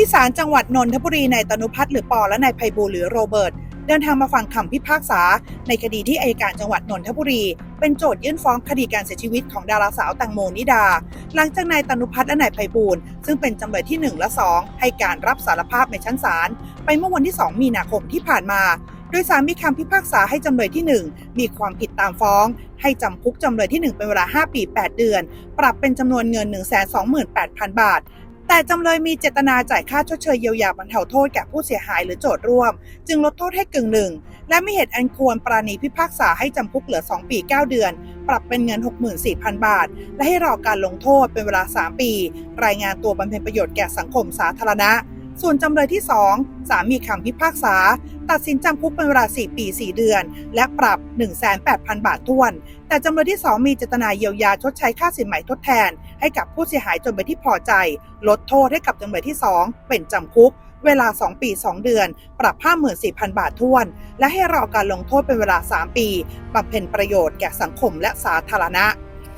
ที่ศาลจังหวัดนนทบุรีนายตนุพัฒน์หรือปอและนายไพบูลหรือโรเบิร์ตเดินทางมาฟังคำพิพากษา ในคดีที่อัยการจังหวัดนนทบุรี เป็นโจทยื่นฟ้องคดีการเสียชีวิตของดาราสาวแตงโมนิดา หลังจากนายตนุพัฒน์และนายไพบูลซึ่งเป็นจำเลยที่ 1 และ 2 ให้การรับสารภาพในชั้นศาลไปเมื่อวันที่ 2 มีนาคมที่ผ่านมา โดยสารมีคำพิพากษาให้จำเลยที่ 1 มีความผิดตามฟ้อง ให้จำคุกจำเลยที่ 1 เป็นเวลา 5 ปี 8 เดือน ปรับเป็นจำนวนเงิน 128,000 บาท แต่จำเลยมีเจตนาจ่ายค่าชดเชยเยียวยาบรรเทาโทษแก่ผู้เสียหายหรือโจทย์ร่วม จึงลดโทษให้กึ่งหนึ่ง และมีเหตุอันควรปราณีพิพากษาให้จำคุกเหลือ 2 ปี 9 เดือน ปรับเป็นเงิน 64,000 บาท และให้รอการลงโทษเป็นเวลา 3 ปี รายงานตัวบำเพ็ญประโยชน์แก่สังคมสาธารณะ ส่วนจำเลยที่ 2 สามีคำพิพากษา ตัดสินจำคุกเป็นเวลา 4 ปี 4 เดือน และปรับ 18,000 บาทท้วน แต่จำเลยที่ 2 มีเจตนาเยียวยาชดใช้ค่าสินไหมทดแทน ให้กับผู้เสียหายจนเป็นที่พอใจ ลดโทษให้กับจำเลยที่ 2 เป็นจำคุกเวลา 2 ปี 2 เดือน ปรับ 54,000 บาทท้วน และให้รอการลงโทษเป็นเวลา 3 ปีบำเพ็ญประโยชน์แก่สังคมและสาธารณะ